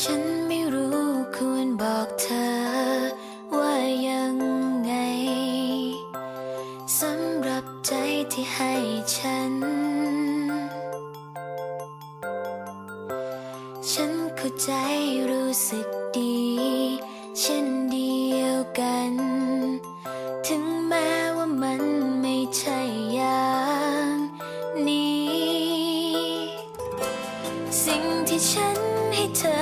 ฉันไม่รู้ควรบอกเธอว่ายังไงสำหรับใจที่ให้ฉัน ฉันเข้าใจรู้สึกดี เช่นเดียวกัน งที่ฉันให้เธอ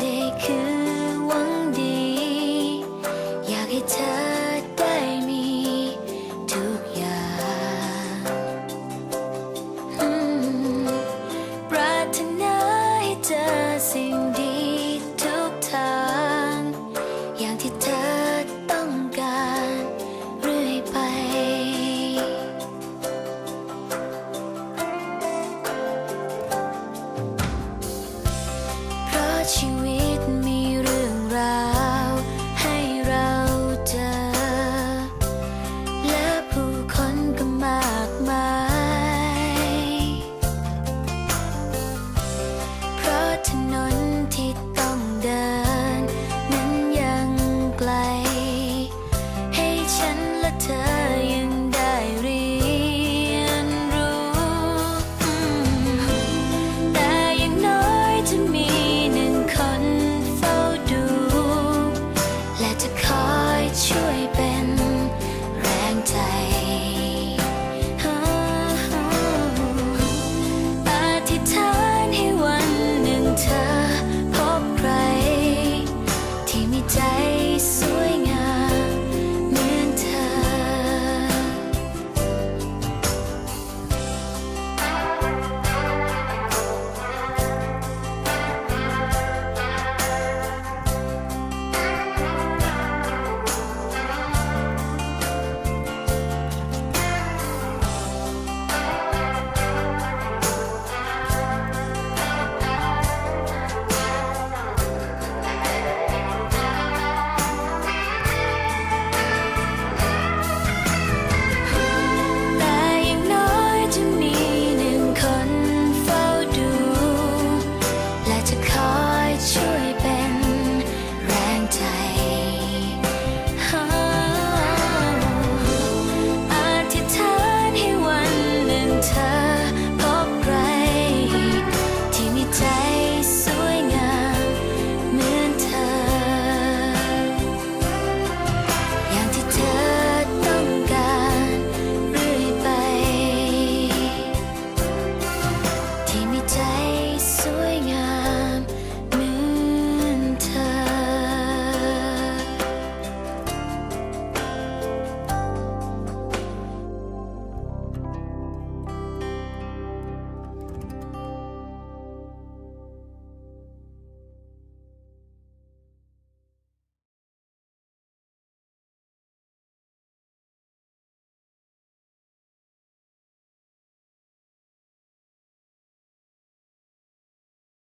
ได้คือ It's